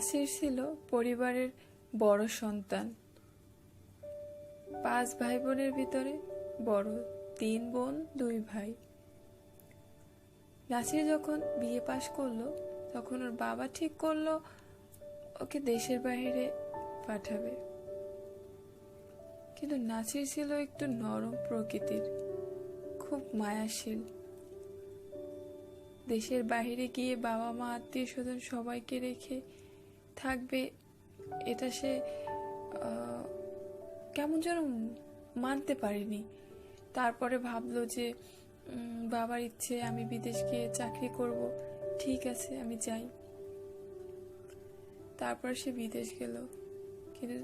নাসির ছিল পরিবারের বড় সন্তান। পাঁচ ভাই বোনের ভিতরে বড় তিন বোন, দুই ভাই। নাসির যখন বিয়ে পাশ করল, তখন ওর বাবা ঠিক করল, ওকে দেশের বাইরে পাঠাবে। কিন্তু নাসির ছিল একটু নরম প্রকৃতির, খুব মায়াশীল। দেশের বাইরে গিয়ে বাবা মা আত্মীয় স্বজন সবাইকে রেখে থাকবে, এটা সে কেমন যেন মানতে পারিনি। তারপরে ভাবলো যে বাবার ইচ্ছে, আমি বিদেশ গিয়ে চাকরি করব, ঠিক আছে, আমি যাই। তারপর সে বিদেশ গেল। কিন্তু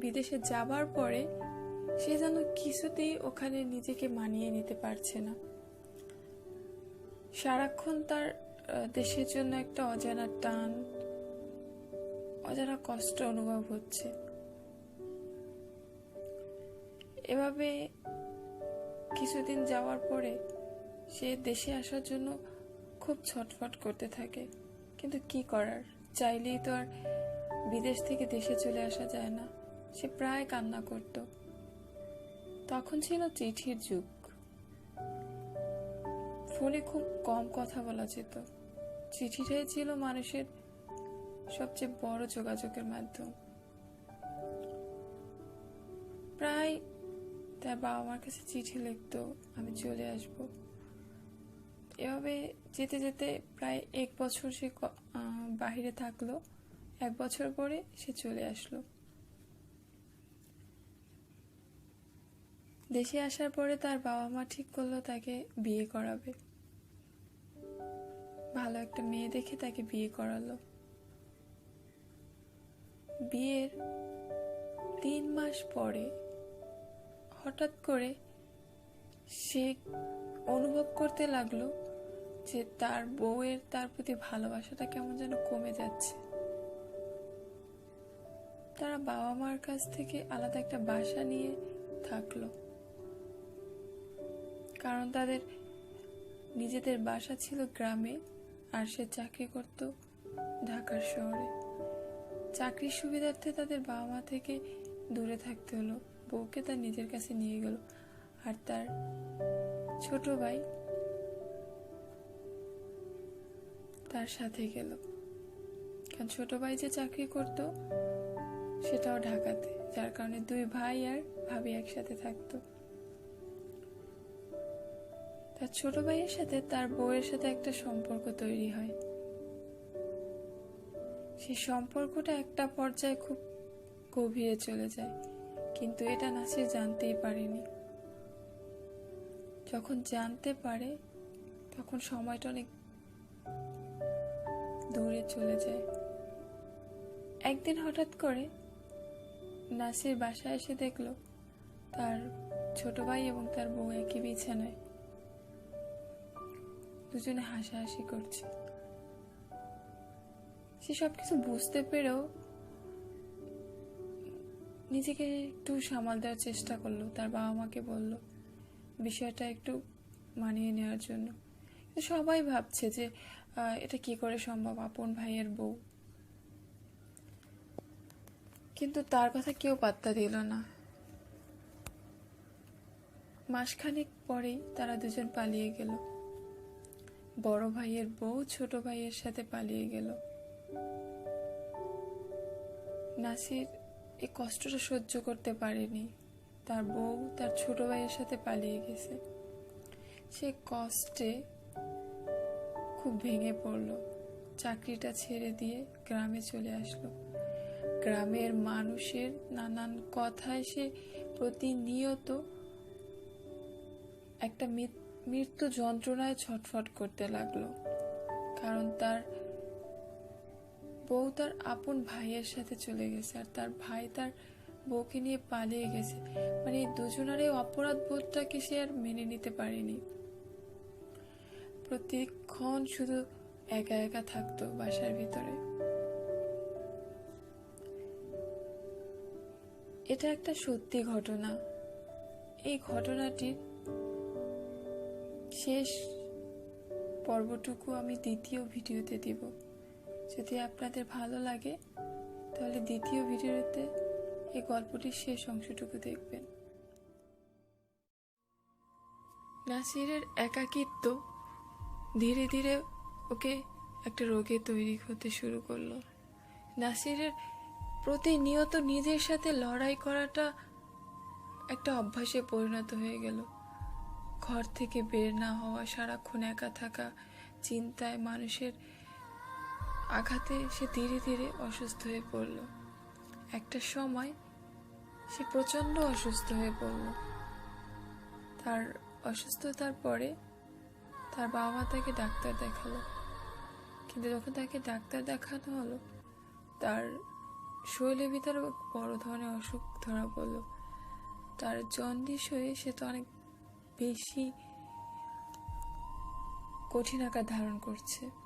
বিদেশে যাবার পরে সে যেন কিছুতেই ওখানে নিজেকে মানিয়ে নিতে পারছে না। সারাক্ষণ তার দেশের জন্য একটা অজানা টান অজানা কষ্ট অনুভব হচ্ছে। এভাবে কিছুদিন যাওয়ার পরে সে দেশে আসার জন্য খুব ছটফট করতে থাকে। কিন্তু কি করার? চাইলেই তো আর বিদেশ থেকে দেশে চলে আসা যায় না। সে প্রায় কান্না করত। তখন ছিল চিঠির যুগ। ফোনে খুব কম কথা বলা যেত। চিঠিটাই ছিল মানুষের সবচেয়ে বড় যোগাযোগের মাধ্যম। প্রায় তার বাবা মার কাছে চিঠি লিখতো, আমি চলে আসব। এভাবে যেতে যেতে প্রায় এক বছর সে বাহিরে থাকল। এক বছর পরে সে চলে আসলো। দেশে আসার পরে তার বাবা মা ঠিক করল তাকে বিয়ে করাবে। ভালো একটা মেয়ে দেখে তাকে বিয়ে করালো। বিয়ের তিন মাস পরে হঠাৎ করে সে অনুভব করতে লাগল যে তার বউয়ের, তার প্রতি ভালোবাসাটা কেমন যেন কমে যাচ্ছে। তারা বাবা মার কাছ থেকে আলাদা একটা বাসা নিয়ে থাকল। কারণ তাদের নিজেদের বাসা ছিল গ্রামে আর সে চাকরি করত ঢাকার শহরে। চাকরির সুবিধার্থে তাদের বাবা মা থেকে দূরে থাকতে হলো। বউকে তার নিজের কাছে নিয়ে গেল। আর তার ছোট ভাই তার সাথে গেল। কারণ ছোট ভাই যে চাকরি করত, সেটাও ঢাকাতে। যার কারণে দুই ভাই আর ভাবি একসাথে থাকতো। তার ছোট ভাইয়ের সাথে তার বউয়ের সাথে একটা সম্পর্ক তৈরি হয়। সেই সম্পর্কটা একটা পর্যায়ে খুব গভীরে চলে যায়। কিন্তু এটা নাসির জানতেই পারেনি। যখন জানতে পারে, তখন সময়টা অনেক দূরে চলে যায়। একদিন হঠাৎ করে নাসির বাসায় এসে দেখল, তার ছোট ভাই এবং তার বউ একই বিছানায়। দুজনে হাসাহাসি করছে। সে সব কিছু বুঝতে পেরেও নিজেকে একটু সামাল দেওয়ার চেষ্টা করল। তার বাবা মাকে বলল বিষয়টা একটু মানিয়ে নেওয়ার জন্য। সবাই ভাবছে যে এটা কি করে সম্ভব? আপন ভাইয়ের বউ। কিন্তু তার কথা কেউ পাত্তা দিল না। মাসখানেক পরেই তারা দুজন পালিয়ে গেল। বড় ভাইয়ের বউ ছোট ভাইয়ের সাথে পালিয়ে গেল। নাসির এই কষ্টটা সহ্য করতে পারেনি। তার বউ তার ছোট ভাইয়ের সাথে পালিয়ে গেছে। সে কষ্টে খুব ভেঙে পড়ল। চাকরিটা ছেড়ে দিয়ে গ্রামে চলে আসলো। গ্রামের মানুষের নানান কথায় সে প্রতিনিয়ত একটা মৃত্যু যন্ত্রণায় ছটফট করতে লাগল। কারণ তার বউ তার আপন ভাইয়ের সাথে চলে গেছে আর তার ভাই তার বউকে নিয়ে পালিয়ে গেছে। মানে দুজনের এই অপরাধ বোধটাকে সে আর মেনে নিতে পারেনি। প্রতিক্ষণ শুধু একা একা থাকতো বাসার ভিতরে। এটা একটা সত্যি ঘটনা। এই ঘটনাটির শেষ পর্বটুকু আমি দ্বিতীয় ভিডিওতে দিব। যদি আপনাদের ভালো লাগে, তাহলে দ্বিতীয় ভিডিওতে এই গল্পটির শেষ অংশটুকু দেখবেন। নাসিরের একাকিত্ব ধীরে ধীরে ওকে একটা রোগে তৈরি হতে শুরু করল। নাসিরের প্রতিনিয়ত নিজের সাথে লড়াই করাটা একটা অভ্যাসে পরিণত হয়ে গেল। ঘর থেকে বের না হওয়া, সারাক্ষণ একা থাকা, চিন্তায় মানুষের আঘাতে সে ধীরে ধীরে অসুস্থ হয়ে পড়ল। একটা সময় সে প্রচণ্ড অসুস্থ হয়ে পড়ল। তার অসুস্থতার পরে তার বাবা মা তাকে ডাক্তার দেখাল। কিন্তু যখন তাকে ডাক্তার দেখানো হলো, তার শরীরের ভিতরে বড় ধরনের অসুখ ধরা পড়ল। তার জন্ডিস হয়ে সে তো অনেক বেশি কঠিন আকার ধারণ করছে।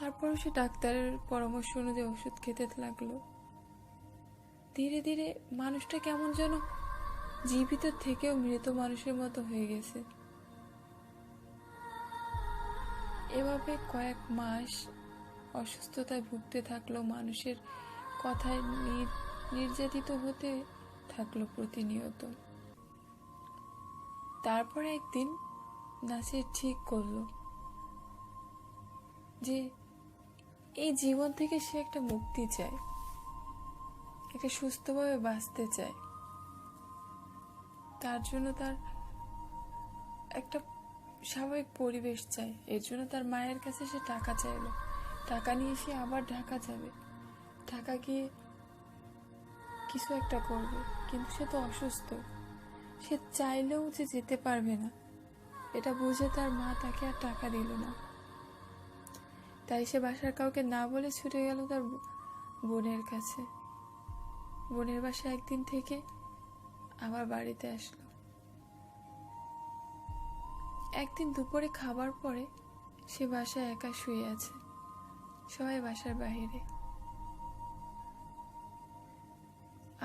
তারপর সে ডাক্তারের পরামর্শ অনুযায়ী ওষুধ খেতে লাগল। ধীরে ধীরে মানুষটা কেমন যেন জীবিত থেকেও মৃত মানুষের মতো হয়ে গেছে। এভাবে কয়েক মাস অসুস্থতায় ভুগতে থাকল, মানুষের কথায় নির- নির্যাতিত হতে থাকল প্রতিনিয়ত। তারপর একদিন নাসির ঠিক করল যে এই জীবন থেকে সে একটা মুক্তি চায়। একটা সুস্থভাবে বাঁচতে চায়। তার জন্য তার একটা স্বাভাবিক পরিবেশ চাই এর জন্য তার মায়ের কাছে সে টাকা চাইলো টাকা নিয়ে সে আবার ঢাকা যাবে। ঢাকা গিয়ে কিছু একটা করবে। কিন্তু সে তো অসুস্থ। সে চাইলেও যে যেতে পারবে না। এটা বুঝে তার মা তাকে আর টাকা দিল না। তাই সে বাসার কাউকে না বলে ছুটে গেল তার বোনের কাছে। বোনের বাসা একদিন থেকে আবার বাড়িতে আসলো। একদিন দুপুরে খাবার পরে সে বাসায় একা শুয়ে আছে, সবাই বাসার বাইরে।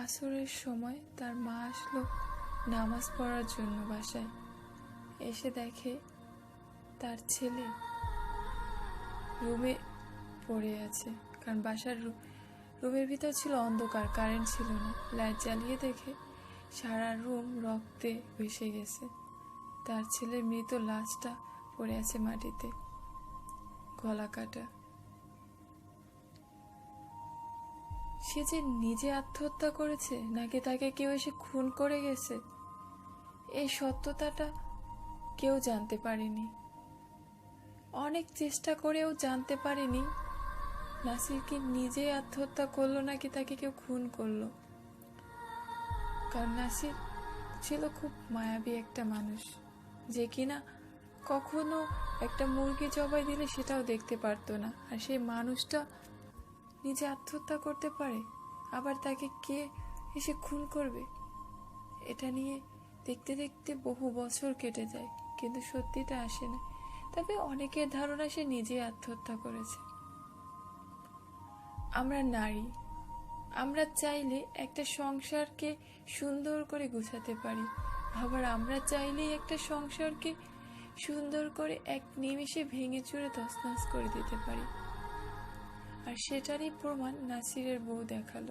আসরের সময় তার মা আসলো নামাজ পড়ার জন্য বাসায়। এসে দেখে তার ছেলে রুমে পড়ে আছে, কারণ বাসার রু- রুমের ভিতর ছিল অন্ধকার কারেন্ট ছিল না। লাইট জ্বালিয়ে দেখে সারা রুম রক্তে ভেসে গেছে। তার ছেলের মৃত লাশটা পড়ে আছে মাটিতে, গলা কাটা। সে যে নিজে আত্মহত্যা করেছে, নাকি তাকে কেউ এসে খুন করে গেছে? এই সত্যতাটা কেউ জানতে পারেনি। অনেক চেষ্টা করেও জানতে পারেনি। নাসির কি নিজে আত্মহত্যা করল নাকি তাকে কেউ খুন করল? কারণ নাসির ছিল খুব মায়াবী একটা মানুষ। যে কিনা কখনো একটা মুরগি জবাই দিলে সেটাও দেখতে পারতো না। আর সেই মানুষটা নিজে আত্মহত্যা করতে পারে, আবার তাকে কে এসে খুন করবে? এটা নিয়ে দেখতে দেখতে বহু বছর কেটে যায়, কিন্তু সত্যিটা আসে না। তবে অনেকের ধারণা সে নিজে আত্মহত্যা করেছে। আমরা নারী। আমরা চাইলে একটা সংসারকে সুন্দর করে গুছাতে পারি। আবার আমরা চাইলেই একটা সংসারকে সুন্দর করে এক নিমিষে ভেঙে চুরে তছনছ করে দিতে পারি। আর সেটারই প্রমাণ নাসিরের বউ দেখাল।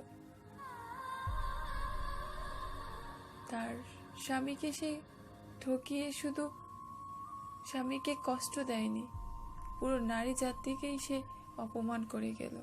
তার স্বামীকে সে ঠকিয়ে শুধু স্বামীকে কষ্ট দেয়নি। পুরো নারী জাতিকেই সে অপমান করে গেল।